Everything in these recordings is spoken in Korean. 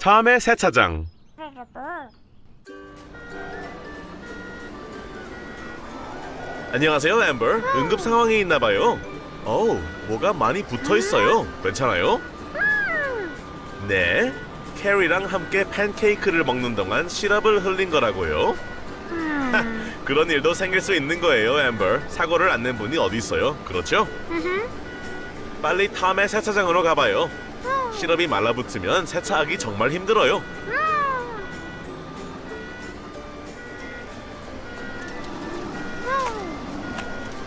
탐의 세차장. 안녕하세요 엠버. 응급 상황이 있나 봐요. 어우 뭐가 많이 붙어 있어요. 괜찮아요? 네. 캐리랑 함께 팬케이크를 먹는 동안 시럽을 흘린 거라고요. 그런 일도 생길 수 있는 거예요 엠버. 사고를 안 낸 분이 어디 있어요? 그렇죠? 빨리 탐의 세차장으로 가봐요 시럽이 말라붙으면 세차하기 정말 힘들어요.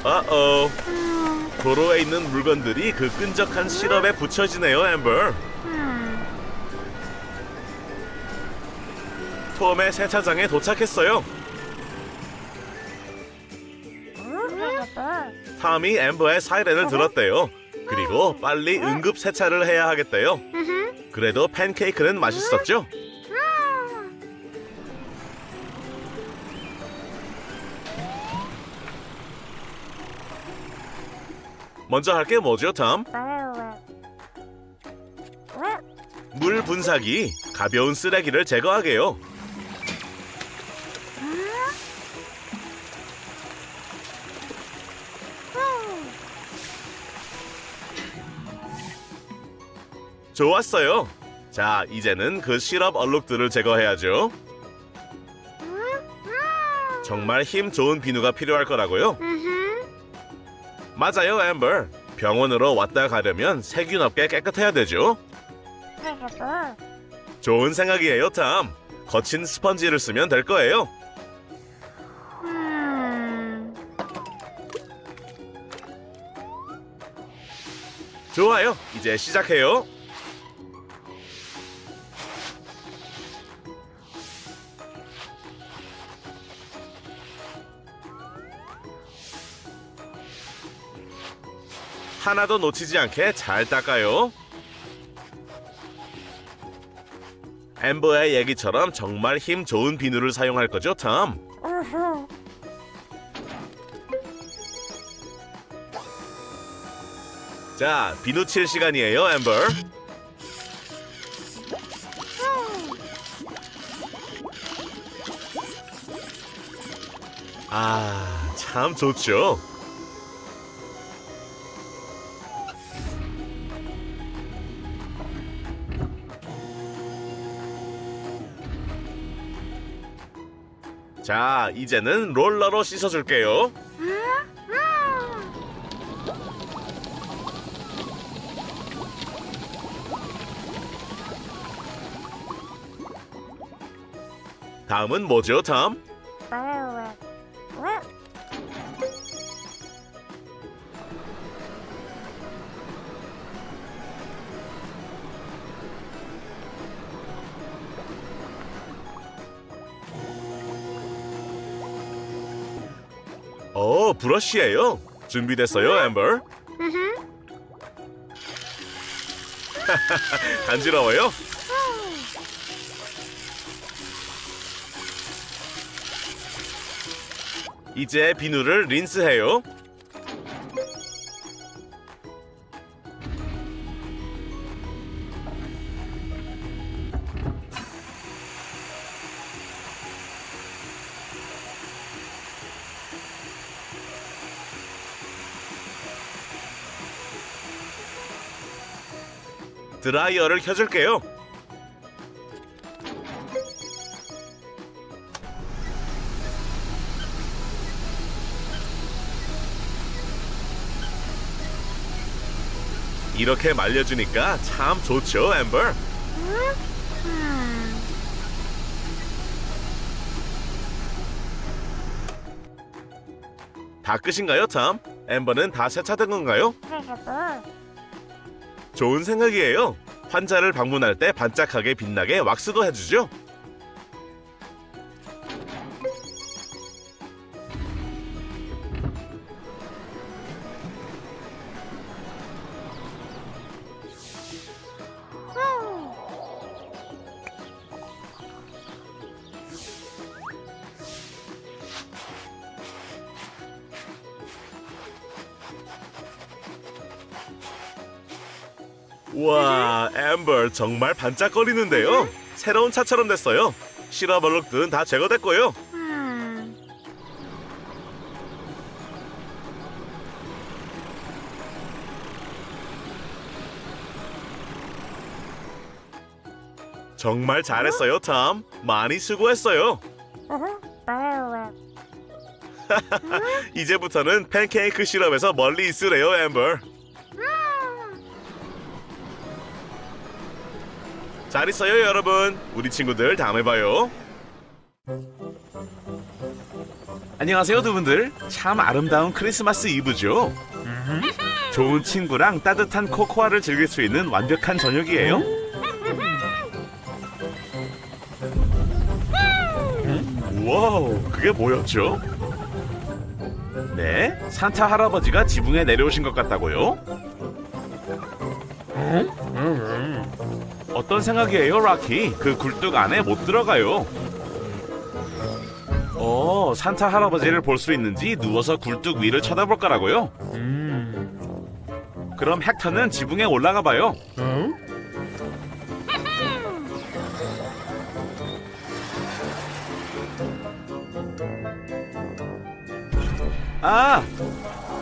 어어 도로에 있는 물건들이 그 끈적한 시럽에 붙여지네요 엠버 톰의 세차장에 도착했어요. 탐이 엠버의 사이렌을 들었대요 그리고 빨리 응급 세차를 해야 하겠대요 그래도 팬케이크는 맛있었죠? 먼저 할 게 뭐죠, 탐? 물 분사기, 가벼운 쓰레기를 제거하게요. 좋았어요. 자, 이제는 그 시럽 얼룩들을 제거해야죠. 정말 힘 좋은 비누가 필요할 거라고요? 맞아요, 엠버. 병원으로 왔다 가려면 세균 없게 깨끗해야 되죠. 좋은 생각이에요, 탐. 거친 스펀지를 쓰면 될 거예요. 좋아요. 이제 시작해요. 하나도 놓치지 않게 잘 닦아요. 엠버의 얘기처럼 정말 힘 좋은 비누를 사용할 거죠, 탐? 자, 비누 칠 시간이에요, 엠버. 아, 참 좋죠. 자, 이제는 롤러로 씻어줄게요. 다음은 뭐죠, 탐? 브러쉬예요. 준비됐어요, 엠버? 간지러워요? 이제 비누를 린스해요. 드라이어를 켜줄게요. 이렇게 말려주니까 참 좋죠, 엠버? 다 끝인가요, 탐? 엠버는 다 세차된 건가요? 좋은 생각이에요. 환자를 방문할 때 반짝하게 빛나게 왁스도 해주죠. 정말 반짝거리는데요. 새로운 차처럼 됐어요. 시럽 얼룩들은 다 제거됐고요. 정말 잘했어요, 톰. 많이 수고했어요. 이제부터는 팬케이크 시럽에서 멀리 있으래요, 엠버. 잘 있어요, 여러분. 우리 친구들 다음에 봐요. 안녕하세요, 두 분들. 참 아름다운 크리스마스 이브죠. 좋은 친구랑 따뜻한 코코아를 즐길 수 있는 완벽한 저녁이에요. 와우, 그게 뭐였죠? 네, 산타 할아버지가 지붕에 내려오신 것 같다고요? 어떤 생각이에요, 라키? 그 굴뚝 안에 못 들어가요. 어, 산타 할아버지를 볼 수 있는지 누워서 굴뚝 위를 쳐다볼 거라고요? 그럼 헥터는 지붕에 올라가 봐요. 아,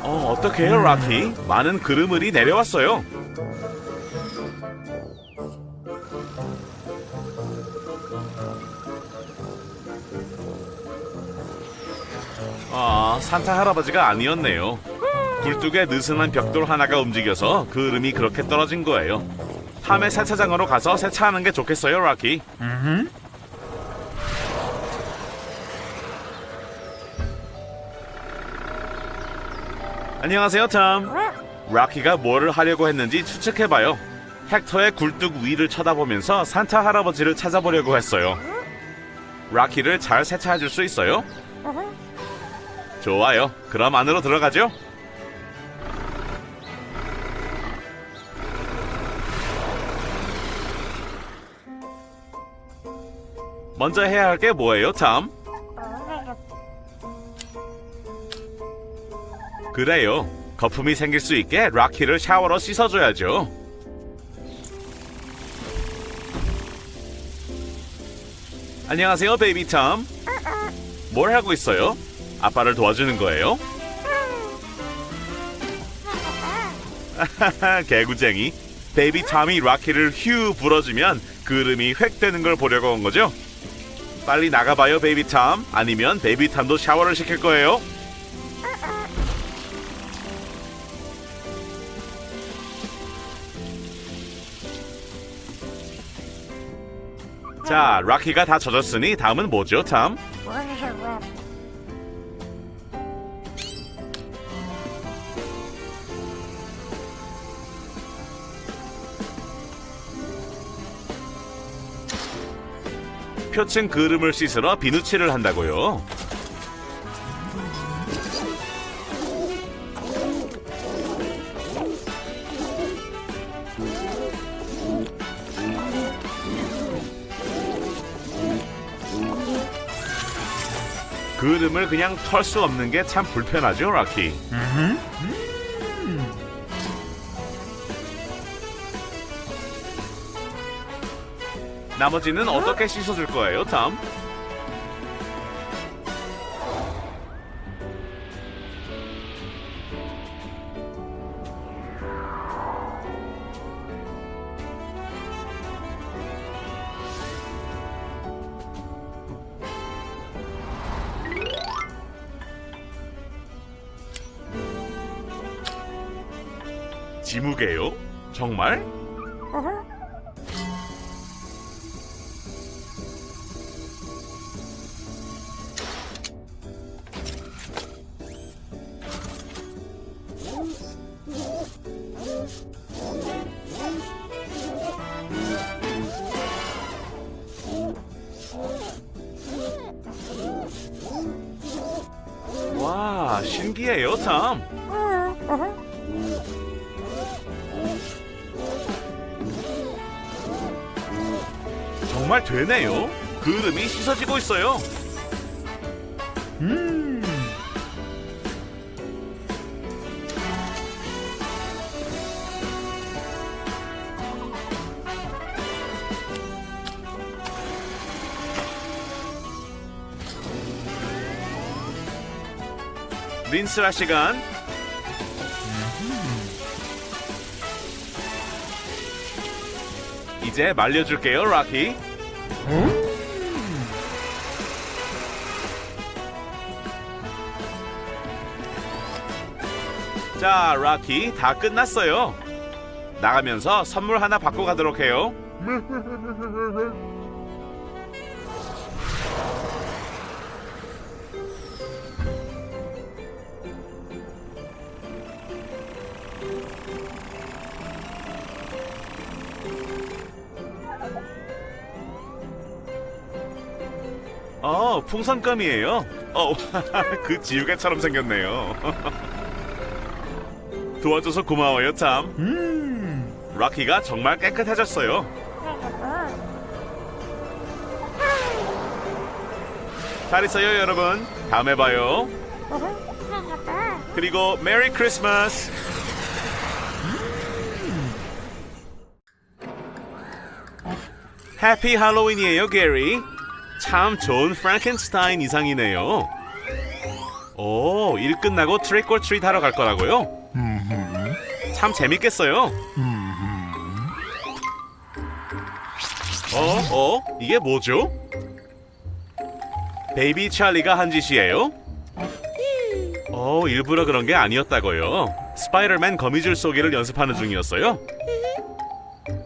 어, 어떡해요, 라키? 많은 그르물이 내려왔어요. 산타 할아버지가 아니었네요. 굴뚝에 느슨한 벽돌 하나가 움직여서 그름이 그렇게 떨어진 거예요. 다음에 세차장으로 가서 세차하는 게 좋겠어요, 라키. 안녕하세요, 톰. 라키가 뭐를 하려고 했는지 추측해봐요. 헥터의 굴뚝 위를 쳐다보면서 산타 할아버지를 찾아보려고 했어요. 라키를 잘 세차해줄 수 있어요? 좋아요. 그럼 안으로 들어가죠. 먼저 해야 할 게 뭐예요, 탐? 그래요. 거품이 생길 수 있게 라키를 샤워로 씻어줘야죠. 안녕하세요, 베이비 탐. 뭘 하고 있어요? 아빠를 도와주는 거예요? 개구쟁이. 베이비 탐이 라키를 휴 불어주면 그름이 획 되는 걸 보려고 온 거죠? 빨리 나가봐요, 베이비 탐. 아니면 베이비 탐도 샤워를 시킬 거예요. 자, 라키가 다 젖었으니 다음은 뭐죠, 탐? 표층 그름을 씻으러 비누칠을 한다고요. 그름을 그냥 털 수 없는 게 참 불편하죠, 라키. 나머지는 어떻게 씻어줄 거예요, 탐? 지무개요? 정말? 정말 되네요. 그름이 씻어지고 있어요. 음. 린스라 시간 음. 이제 말려줄게요, 락키. 자, 라키 다 끝났어요. 나가면서 선물 하나 받고 가도록 해요. 어, 풍선껌이에요. 어, 그 지우개처럼 생겼네요. 도와줘서 고마워요, 참. 락키가 정말 깨끗해졌어요. 잘 있어요, 여러분. 다음에 봐요. 그리고 메리 크리스마스. 해피 할로윈이에요, 게리. 참 좋은 프랑켄스타인 이상이네요. 오, 일 끝나고 트릭 올 트릿 하러 갈 거라고요? 참 재밌겠어요. 어, 어, 이게 뭐죠? 베이비 찰리가 한 짓이에요? 어, 일부러 그런 게 아니었다고요. 스파이더맨 거미줄 쏘기를 연습하는 중이었어요.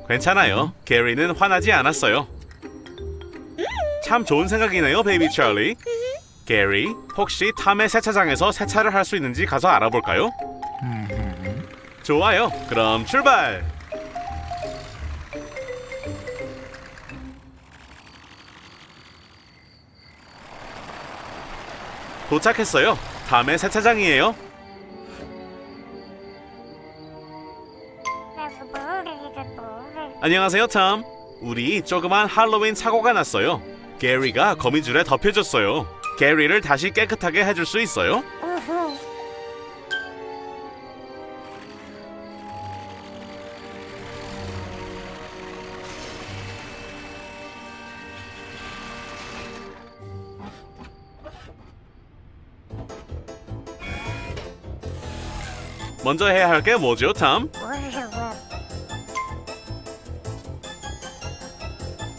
괜찮아요. 게리는 화나지 않았어요. 참 좋은 생각이네요, 베이비 찰리. 게리, 혹시 탐의 세차장에서 세차를 할 수 있는지 가서 알아볼까요? 좋아요. 그럼 출발. 도착했어요. 탐의 세차장이에요. 안녕하세요, 탐. 우리 조그만 할로윈 사고가 났어요. 게리가 거미줄에 덮여졌어요. 게리를 다시 깨끗하게 해줄 수 있어요? 먼저 해야 할 게 뭐죠, 탐?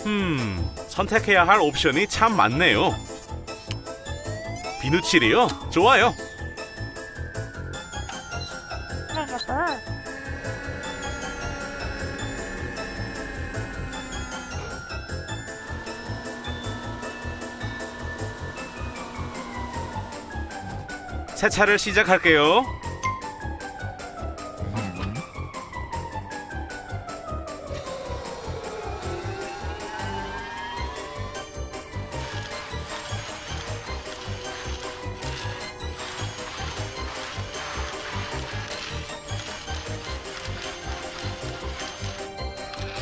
음, 선택해야 할 옵션이 참 많네요. 비누칠이요? 좋아요. 세차를 시작할게요.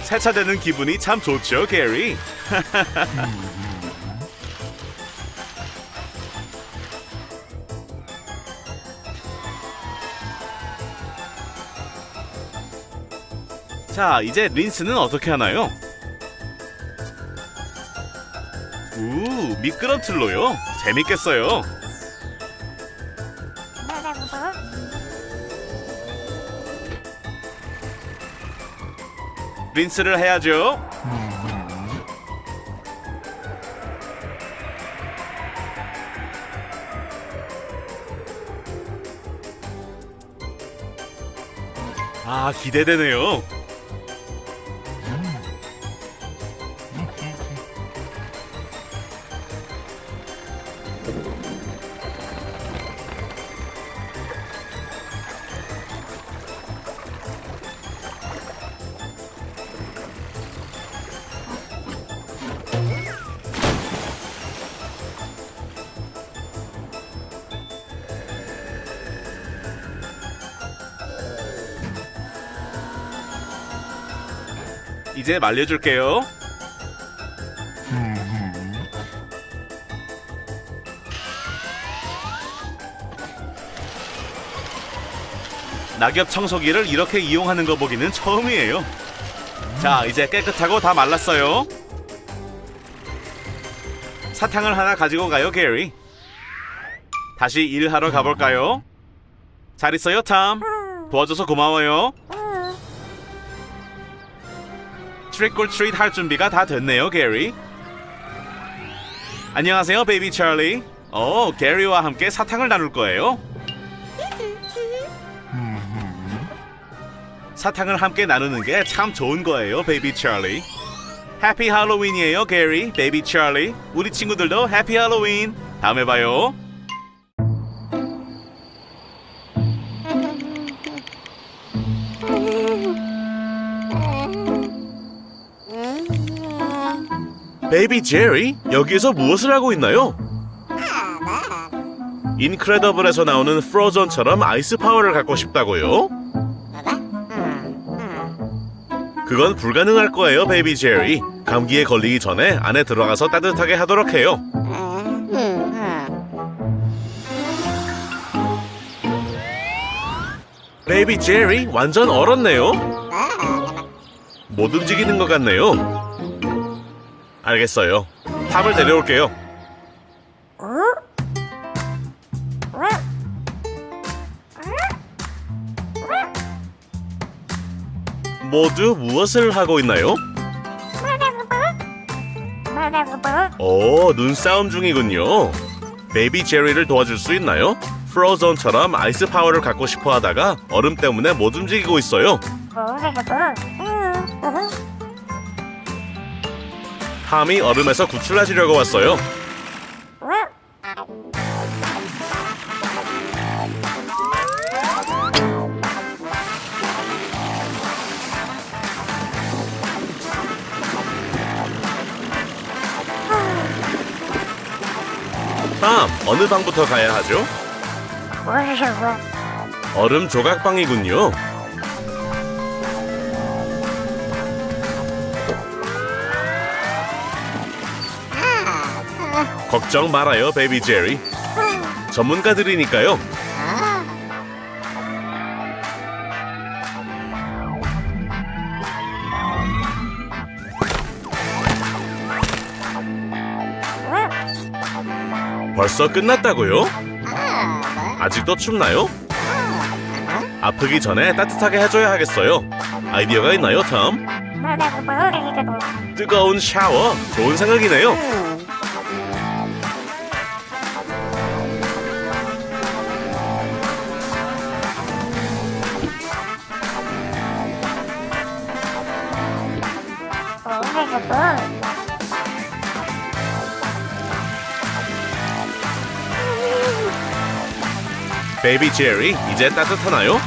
세차되는 기분이 참 좋죠, 게리. 자, 이제 린스는 어떻게 하나요? 우, 미끄럼틀로요? 재밌겠어요. 린스를 해야죠. 아, 기대되네요. 이제 말려줄게요. 낙엽 청소기를 이렇게 이용하는 거 보기는 처음이에요. 자, 이제 깨끗하고 다 말랐어요. 사탕을 하나 가지고 가요, 게리. 다시 일하러 가볼까요? 잘 있어요, 탐. 도와줘서 고마워요. 트릭 올 트릿 할 준비가 다 됐네요, 게리. 안녕하세요, 베이비 찰리. 어, 게리와 함께 사탕을 나눌 거예요. 사탕을 함께 나누는 게 참 좋은 거예요, 베이비 찰리. 해피 할로윈이에요, 게리, 베이비 찰리. 우리 친구들도 해피 할로윈. 다음에 봐요. 베이비 제리, 여기에서 무엇을 하고 있나요? 인크레더블에서 나오는 프로전처럼 아이스 파워를 갖고 싶다고요? 그건 불가능할 거예요, 베이비 제리. 감기에 걸리기 전에 안에 들어가서 따뜻하게 하도록 해요. 베이비 제리 완전 얼었네요. 못 움직이는 것 같네요. 알겠어요. 탐을 데려올게요. 모두 무엇을 하고 있나요? 오, 눈싸움 중이군요. 베이비 제리를 도와줄 수 있나요? 프로전처럼 아이스 파워를 갖고 싶어 하다가 얼음 때문에 못 움직이고 있어요. 탐이 얼음에서 구출하시려고 왔어요. 탐, 어느 방부터 가야 하죠? 얼음 조각방이군요. 걱정 말아요, 베이비 제리. 전문가들이니까요. 벌써 끝났다고요? 아직도 춥나요? 아프기 전에 따뜻하게 해줘야 하겠어요. 아이디어가 있나요, 톰? 뜨거운 샤워, 좋은 생각이네요. 베이비 제리, 이제 따뜻하나요?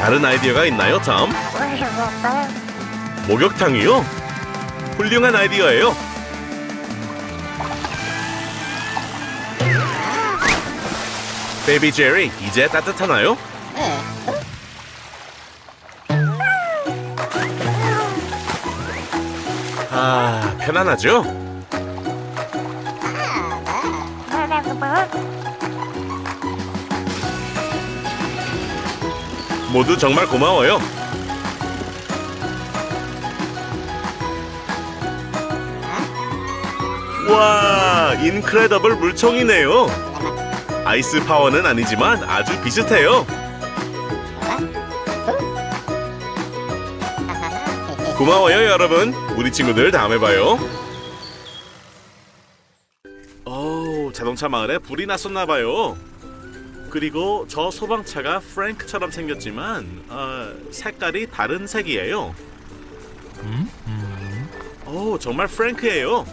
다른 아이디어가 있나요, 톰? 목욕탕이요? 훌륭한 아이디어예요. 베이비 제리, 이제 따뜻하나요? 아, 편안하죠? 모두 정말 고마워요. 와, 인크레더블 물총이네요. 아이스 파워는 아니지만 아주 비슷해요. 고마워요, 여러분. 우리 친구들 다음에 봐요. 오, 자동차 마을에 불이 났었나 봐요. 그리고 저 소방차가 프랭크처럼 생겼지만 어, 색깔이 다른 색이에요. 오, 정말 프랭크예요.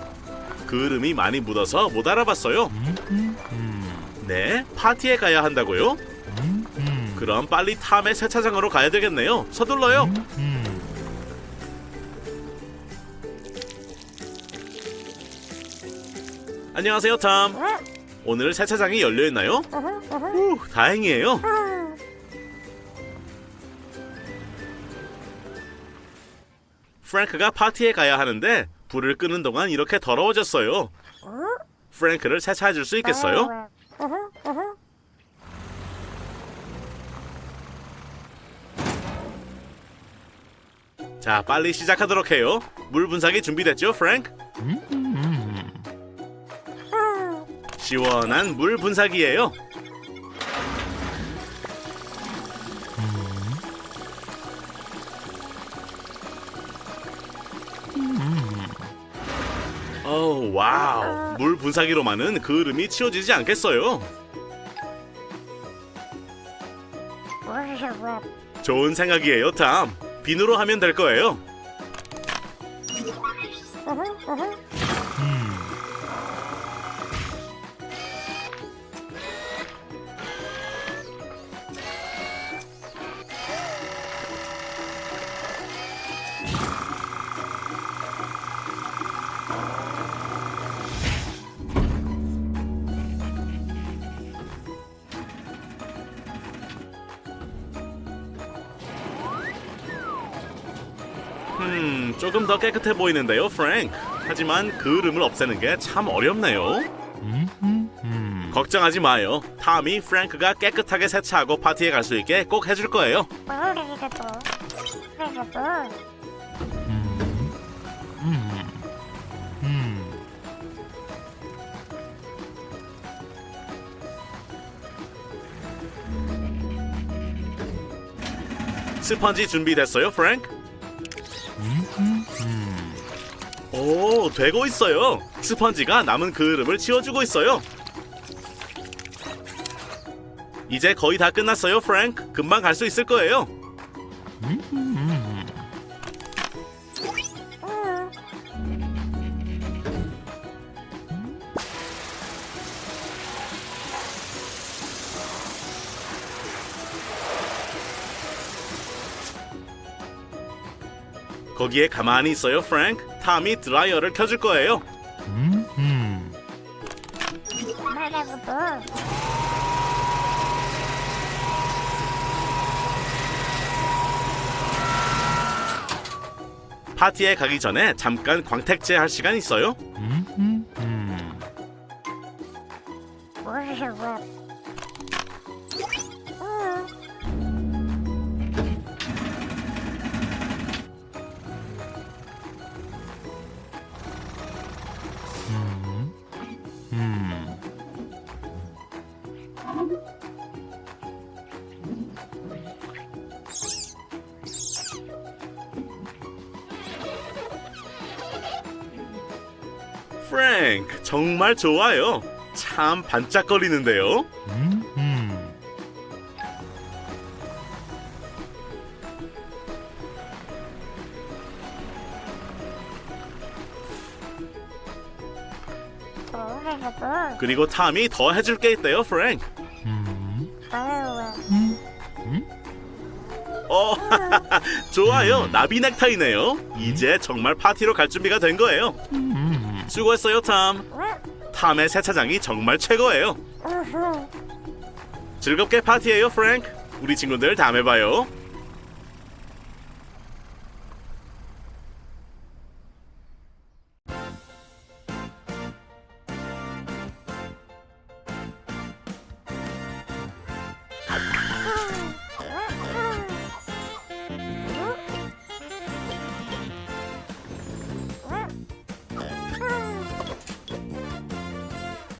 그름이 많이 묻어서 못 알아봤어요. 네, 파티에 가야 한다고요? 그럼 빨리 탐의 세차장으로 가야 되겠네요. 서둘러요. 안녕하세요, 탐. 오늘 세차장이 열려 있나요? 후, 다행이에요. 프랭크가 파티에 가야 하는데 불을 끄는 동안 이렇게 더러워졌어요. 프랭크를 세차해 줄 수 있겠어요? 자, 빨리 시작하도록 해요. 물 분사기 준비됐죠, 프랭크? 시원한 물 분사기예요. 어, 와우. 물 분사기로만은 그름이 치워지지 않겠어요. 좋은 생각이에요, 탐. 비누로 하면 될 거예요. 음, 조금 더 깨끗해 보이는데요, 프랭크. 하지만 그름을 없애는 게 참 어렵네요. 걱정하지 마요. 탐이 프랭크가 깨끗하게 세차하고 파티에 갈 수 있게 꼭 해줄 거예요. 스펀지 준비됐어요, 프랭크? 오, 되고 있어요. 스펀지가 남은 그름을 치워주고 있어요. 이제 거의 다 끝났어요, 프랭크. 금방 갈 수 있을 거예요. 거기에 가만히 있어요, 프랭크. 탐이 드라이어를 켜줄 거예요. 파티에 가기 전에 잠깐 광택제 할 시간 있어요? 프랭크, 정말 좋아요. 참 반짝거리는데요. 그리고 탐이 더 해줄 게 있대요, 프랭크. 어, 좋아요. 나비 넥타이네요. 이제 정말 파티로 갈 준비가 된 거예요. 수고했어요, 탐. 탐의 세차장이 정말 최고예요. 즐겁게 파티해요, 프랭크. 우리 친구들 다음에 봐요.